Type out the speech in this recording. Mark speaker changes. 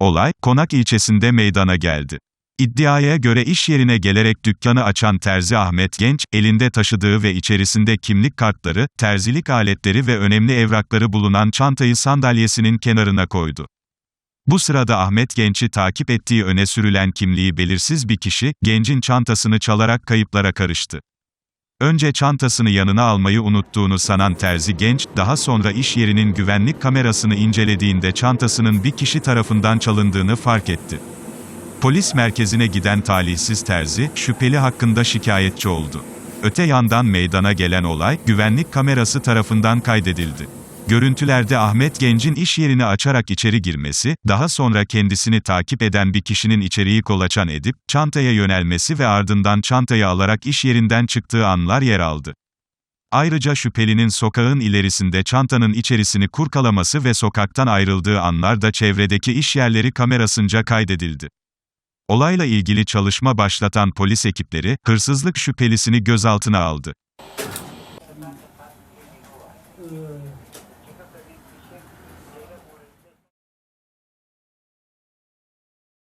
Speaker 1: Olay, Konak ilçesinde meydana geldi. İddiaya göre iş yerine gelerek dükkanı açan terzi Ahmet Genç, elinde taşıdığı ve içerisinde kimlik kartları, terzilik aletleri ve önemli evrakları bulunan çantayı sandalyesinin kenarına koydu. Bu sırada Ahmet Genç'i takip ettiği öne sürülen kimliği belirsiz bir kişi, Genç'in çantasını çalarak kayıplara karıştı. Önce çantasını yanına almayı unuttuğunu sanan terzi genç, daha sonra iş yerinin güvenlik kamerasını incelediğinde çantasının bir kişi tarafından çalındığını fark etti. Polis merkezine giden talihsiz terzi, şüpheli hakkında şikayetçi oldu. Öte yandan meydana gelen olay, güvenlik kamerası tarafından kaydedildi. Görüntülerde Ahmet Genç'in iş yerini açarak içeri girmesi, daha sonra kendisini takip eden bir kişinin içeriği kolaçan edip, çantaya yönelmesi ve ardından çantayı alarak iş yerinden çıktığı anlar yer aldı. Ayrıca şüphelinin sokağın ilerisinde çantanın içerisini kurkalaması ve sokaktan ayrıldığı anlar da çevredeki iş yerleri kamerasınca kaydedildi. Olayla ilgili çalışma başlatan polis ekipleri, hırsızlık şüphelisini gözaltına aldı. Gracias.